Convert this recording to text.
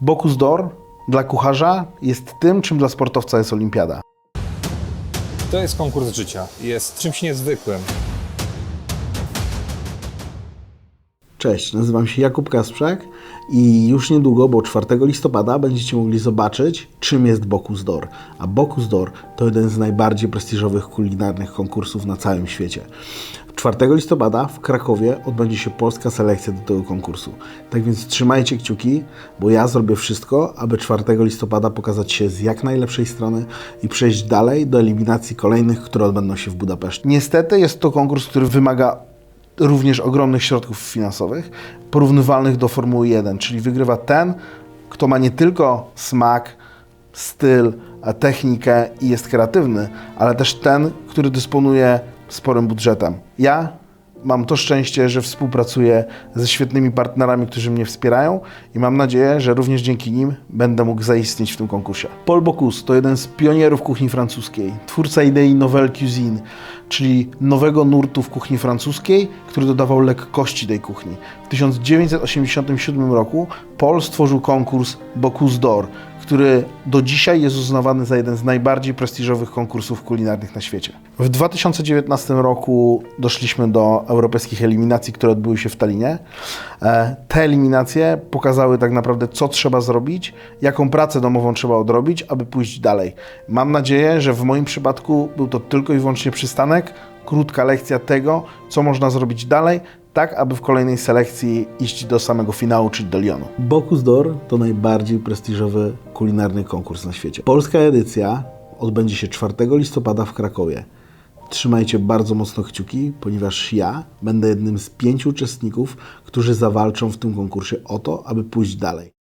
Bocuse d'Or dla kucharza jest tym, czym dla sportowca jest olimpiada. To jest konkurs życia. Jest czymś niezwykłym. Cześć, nazywam się Jakub Kasprzak i już niedługo, bo 4 listopada będziecie mogli zobaczyć, czym jest Bocuse d'Or. A Bocuse d'Or to jeden z najbardziej prestiżowych kulinarnych konkursów na całym świecie. 4 listopada w Krakowie odbędzie się polska selekcja do tego konkursu. Tak więc trzymajcie kciuki, bo ja zrobię wszystko, aby 4 listopada pokazać się z jak najlepszej strony i przejść dalej do eliminacji kolejnych, które odbędą się w Budapeszcie. Niestety jest to konkurs, który wymaga również ogromnych środków finansowych, porównywalnych do Formuły 1, czyli wygrywa ten, kto ma nie tylko smak, styl, technikę i jest kreatywny, ale też ten, który dysponuje sporym budżetem. Ja mam to szczęście, że współpracuję ze świetnymi partnerami, którzy mnie wspierają i mam nadzieję, że również dzięki nim będę mógł zaistnieć w tym konkursie. Paul Bocuse to jeden z pionierów kuchni francuskiej, twórca idei Nouvelle Cuisine, czyli nowego nurtu w kuchni francuskiej, który dodawał lekkości tej kuchni. W 1987 roku Paul stworzył konkurs Bocuse d'Or, który do dzisiaj jest uznawany za jeden z najbardziej prestiżowych konkursów kulinarnych na świecie. W 2019 roku doszliśmy do europejskich eliminacji, które odbyły się w Talinie. E, Te eliminacje pokazały tak naprawdę, co trzeba zrobić, jaką pracę domową trzeba odrobić, aby pójść dalej. Mam nadzieję, że w moim przypadku był to tylko i wyłącznie przystanek, krótka lekcja tego, co można zrobić dalej, tak aby w kolejnej selekcji iść do samego finału, czyli do Lyonu. Bocuse d'Or to najbardziej prestiżowy kulinarny konkurs na świecie. Polska edycja odbędzie się 4 listopada w Krakowie. Trzymajcie bardzo mocno kciuki, ponieważ ja będę jednym z pięciu uczestników, którzy zawalczą w tym konkursie o to, aby pójść dalej.